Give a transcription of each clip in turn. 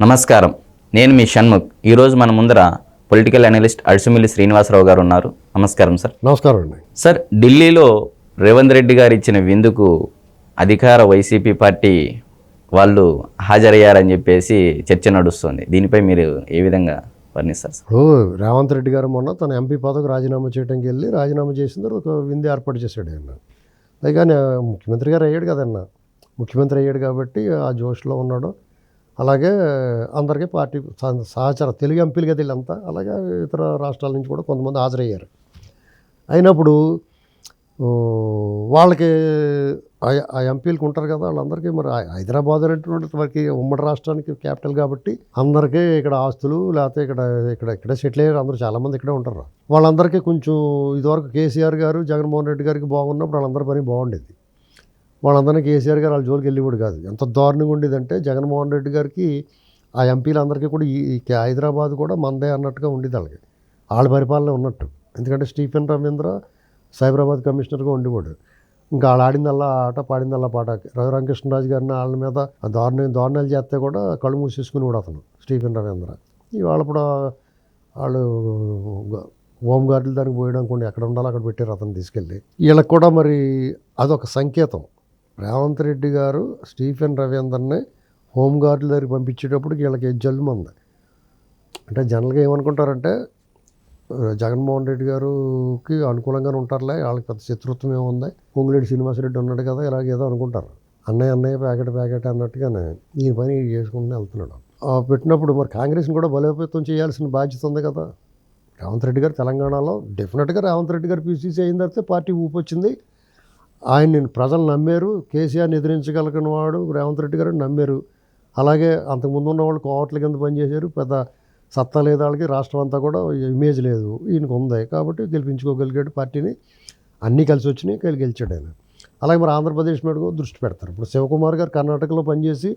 నమస్కారం. నేను మీ షణ్ముఖ్. ఈరోజు మన ముందర పొలిటికల్ అనలిస్ట్ అడిసిమిల్లి శ్రీనివాసరావు గారు ఉన్నారు. నమస్కారం సార్. నమస్కారం అండి. సార్ ఢిల్లీలో రేవంత్ రెడ్డి గారు ఇచ్చిన విందుకు అధికార వైసీపీ పార్టీ వాళ్ళు హాజరయ్యారని చెప్పేసి చర్చ నడుస్తుంది. దీనిపై మీరు ఏ విధంగా వర్ణిస్తారు సార్? రేవంత్ రెడ్డి గారు మొన్న తన ఎంపీ పదవికి రాజీనామా చేయడానికి వెళ్ళి రాజీనామా చేసిన తర్వాత ఒక విందు ఏర్పాటు చేశాడు ఆయన. పైగా ఆయన ముఖ్యమంత్రి గారు అయ్యాడు కదన్న. ముఖ్యమంత్రి అయ్యాడు కాబట్టి ఆ జోష్లో ఉన్నాడు. అలాగే అందరికీ పార్టీ సహ- సహచర తెలుగు ఎంపీలు కదా వీళ్ళంతా అలాగే ఇతర రాష్ట్రాల నుంచి కూడా కొంతమంది హాజరయ్యారు. అయినప్పుడు వాళ్ళకి ఆ- ఎంపీలకు ఉంటారు కదా వాళ్ళందరికీ మరి హై- హైదరాబాద్ అనేటువంటి వారికి ఉమ్మడి రాష్ట్రానికి క్యాపిటల్ కాబట్టి అందరికీ ఇక్కడ ఆస్తులు లేకపోతే ఇక్కడ ఇక్కడ ఇక్కడ సెటిల్ అయ్యారు. అందరూ చాలామంది ఇక్కడే ఉంటారు. వాళ్ళందరికీ కొంచెం ఇదివరకు కేసీఆర్ గారు జగన్మోహన్ రెడ్డి గారికి బాగున్నప్పుడు వాళ్ళందరి పని బాగుండేది. వాళ్ళందరినీ కేసీఆర్ గారు వాళ్ళ జోలికి వెళ్ళేవాడు కాదు. ఎంత దారుణంగా ఉండేదంటే జగన్మోహన్ రెడ్డి గారికి ఆ ఎంపీలందరికీ కూడా ఈ హైదరాబాద్ కూడా మందే అన్నట్టుగా ఉండేది వాళ్ళకి. వాళ్ళ పరిపాలన ఉన్నట్టు. ఎందుకంటే స్టీఫెన్ రవీంద్ర సైబరాబాద్ కమిషనర్గా ఉండేవాడు. ఇంకా వాళ్ళు ఆడిందల్లా ఆట పాడిందల్లా పాట. రఘురామకృష్ణరాజు గారిని వాళ్ళ మీద ఆ దారుణ దారుణాలు చేస్తే కూడా కళ్ళు మూసేసుకుని కూడా అతను స్టీఫెన్ రవీంద్ర. ఇవాళ ఇప్పుడు వాళ్ళు హోమ్ గార్డులు దానికి పోయడం అనుకోండి ఎక్కడ ఉండాలో అక్కడ పెట్టారు అతను తీసుకెళ్ళి. వీళ్ళకి కూడా మరి అదొక సంకేతం. రేవంత్ రెడ్డి గారు స్టీఫెన్ రవీందర్ని హోంగార్డుల దగ్గరికి పంపించేటప్పుడు వీళ్ళకి జల్లు మంది. అంటే జనరల్గా ఏమనుకుంటారంటే జగన్మోహన్ రెడ్డి గారికి అనుకూలంగానే ఉంటారులే వాళ్ళకి పెద్ద శత్రుత్వం ఏముంది? పొంగులేటి శ్రీనివాసరెడ్డి ఉన్నాడు కదా ఇలాగేదో అనుకుంటారు. అన్నయ్య అన్నయ్య ప్యాకెట్ ప్యాకెట్ అన్నట్టుగానే ఈ పని ఈయన చేసుకుంటూ వెళ్తున్నాడు పెట్టినప్పుడు మరి కాంగ్రెస్ని కూడా బలోపేతం చేయాల్సిన బాధ్యత ఉంది కదా. రేవంత్ రెడ్డి గారు తెలంగాణలో డెఫినెట్గా రేవంత్ రెడ్డి గారు పీసీసీ అయిన తర్వాత పార్టీ ఊపొచ్చింది. ఆయన్ని ప్రజలు నమ్మారు. కేసీఆర్ని ఎదిరించగలిగిన వాడు రేవంత్ రెడ్డి గారు నమ్మారు. అలాగే అంతకుముందు ఉన్న వాళ్ళు కోవట్ల కింద పనిచేశారు. పెద్ద సత్తా లేదు వాళ్ళకి రాష్ట్రం అంతా కూడా ఇమేజ్ లేదు. ఈయనకు ఉంది. కాబట్టి గెలిపించుకోగలిగాడు పార్టీని. అన్నీ కలిసి వచ్చినాయి కలిసి గెలిచాడు ఆయన. అలాగే మరి ఆంధ్రప్రదేశ్ మీద కూడా దృష్టి పెడతారు. ఇప్పుడు శివకుమార్ గారు కర్ణాటకలో పనిచేసి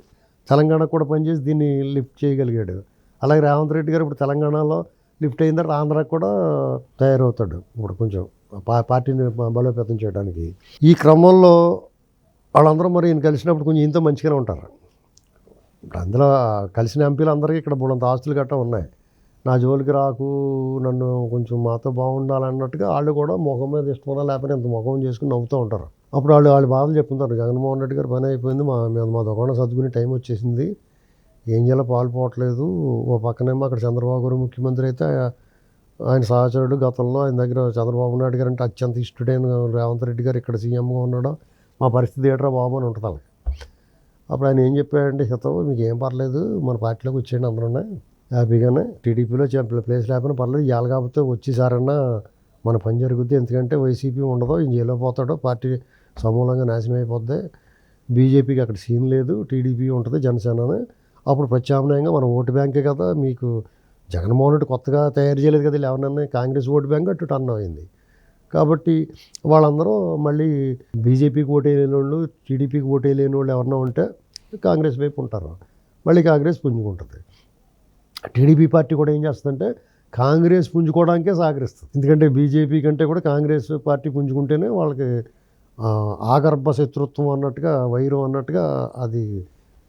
తెలంగాణకు కూడా పనిచేసి దీన్ని లిఫ్ట్ చేయగలిగాడు. అలాగే రేవంత్ రెడ్డి గారు ఇప్పుడు తెలంగాణలో లిఫ్ట్ అయిన తర్వాత ఆంధ్రాకి కూడా తయారవుతాడు. ఇప్పుడు కొంచెం పార్టీని బలోపేతం చేయడానికి ఈ క్రమంలో వాళ్ళందరూ మరి ఈయన కలిసినప్పుడు కొంచెం ఇంత మంచిగానే ఉంటారు. ఇప్పుడు అందులో కలిసిన ఎంపీలు అందరికీ ఇక్కడ బుడంత ఆస్తులు గట్టా ఉన్నాయి. నా జోలికి రాకు నన్ను కొంచెం మాతో బాగుండాలన్నట్టుగా వాళ్ళు కూడా ముఖం మీద ఇష్టమన్నా లేకపోతే ఇంత ముఖం చేసుకుని నవ్వుతూ ఉంటారు. అప్పుడు వాళ్ళు వాళ్ళు బాధలు చెప్తుంటారు జగన్మోహన్ రెడ్డి గారు పని అయిపోయింది మా మేము మా దుకాణం సర్దుకునే టైం వచ్చేసింది. ఏం చేయాలో పాల్పోవట్లేదు ఓ పక్కనేమో అక్కడ చంద్రబాబు గారు ముఖ్యమంత్రి అయితే ఆయన సహచరుడు గతంలో ఆయన దగ్గర చంద్రబాబు నాయుడు గారు అంటే అత్యంత ఇష్టడైన రేవంత్ రెడ్డి గారు ఇక్కడ సీఎంగా ఉండడం మా పరిస్థితి ఏట్రా బాబు అని ఉంటుంది వాళ్ళకి. అప్పుడు ఆయన ఏం చెప్పాడంటే హితవు మీకు ఏం పర్లేదు మన పార్టీలోకి వచ్చేయండి అందరూ హ్యాపీగానే టీడీపీలో చెప్ప ప్లేస్ లేకపోయినా పర్లేదు ఇవాళ కాకపోతే వచ్చేసారన్నా మన పని జరుగుద్ది. ఎందుకంటే వైసీపీ ఉండదు ఈయన జైల్లో పార్టీ సమూలంగా నాశనం అయిపోద్ది. బీజేపీకి అక్కడ సీన్ లేదు టీడీపీ ఉంటుంది జనసేనని. అప్పుడు ప్రత్యామ్నాయంగా మన ఓటు బ్యాంకే కదా మీకు జగన్మోహన్ రెడ్డి కొత్తగా తయారు చేయలేదు కదా వీళ్ళు కాంగ్రెస్ ఓటు బ్యాంక్ అటు టర్న్ అయింది. కాబట్టి వాళ్ళందరూ మళ్ళీ బీజేపీకి ఓటేయలేని వాళ్ళు టీడీపీకి ఓటేయలేని వాళ్ళు ఎవరన్నా ఉంటే కాంగ్రెస్ వైపు ఉంటారు. మళ్ళీ కాంగ్రెస్ పుంజుకుంటుంది. టీడీపీ పార్టీ కూడా ఏం చేస్తుందంటే కాంగ్రెస్ పుంజుకోవడానికే సహకరిస్తుంది. ఎందుకంటే బీజేపీ కంటే కూడా కాంగ్రెస్ పార్టీ పుంజుకుంటేనే వాళ్ళకి ఆగర్భ శత్రుత్వం అన్నట్టుగా వైరం అన్నట్టుగా అది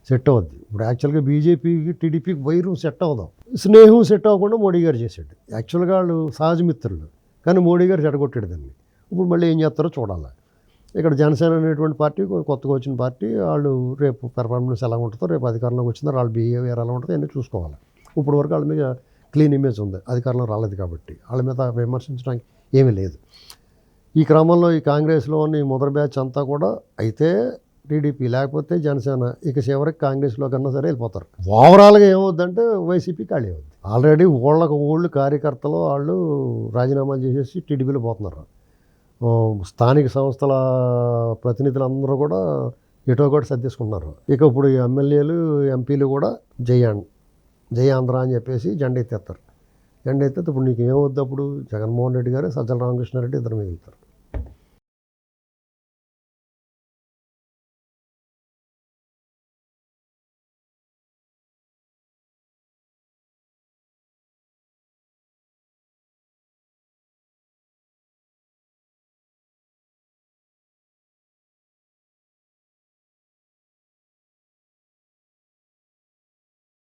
సెట్ అవుద్ది. ఇప్పుడు యాక్చువల్గా బీజేపీకి టీడీపీకి వైరం సెట్ అవుదాం స్నేహం సెట్ అవ్వకుండా మోడీ గారు చేశాడు. యాక్చువల్గా వాళ్ళు సహజ మిత్రులు. కానీ మోడీ గారు చెడగొట్టాడు దాన్ని. ఇప్పుడు మళ్ళీ ఏం చేస్తారో చూడాలి. ఇక్కడ జనసేన అనేటువంటి పార్టీ కొత్తగా వచ్చిన పార్టీ వాళ్ళు రేపు పెర్ఫార్మెన్స్ ఎలా ఉంటుందో రేపు అధికారంలోకి వచ్చిందో వాళ్ళ బిహేవియర్ ఎలా ఉంటుందో అన్నీ చూసుకోవాలి. ఇప్పుడు వరకు వాళ్ళ మీద క్లీన్ ఇమేజ్ ఉంది. అధికారంలో రాలేదు కాబట్టి వాళ్ళ మీద విమర్శించడానికి ఏమీ లేదు. ఈ క్రమంలో ఈ కాంగ్రెస్లో ఉన్న ఈ మొదటి బ్యాచ్ అంతా కూడా అయితే టీడీపీ లేకపోతే జనసేన ఇక చివరికి కాంగ్రెస్లో కన్నా సరే వెళ్ళిపోతారు. ఓవరాల్గా ఏమవుద్దంటే వైసీపీ ఖాళీ అవుద్ది. ఆల్రెడీ ఊళ్ళకు ఊళ్ళు కార్యకర్తలు వాళ్ళు రాజీనామాలు చేసేసి టీడీపీలో పోతున్నారు. స్థానిక సంస్థల ప్రతినిధులందరూ కూడా ఎటో కూడా సర్దేసుకుంటున్నారు. ఇక ఇప్పుడు ఎమ్మెల్యేలు ఎంపీలు కూడా జయాన్ జై ఆంధ్ర అని చెప్పేసి జెండా ఎత్తేస్తారు. జెండా ఎత్తేస్తే ఇప్పుడు నీకు ఏమవుద్ది అప్పుడు? జగన్మోహన్ రెడ్డి గారు సజ్జల రామకృష్ణారెడ్డి ఇద్దరు మిగులుతారు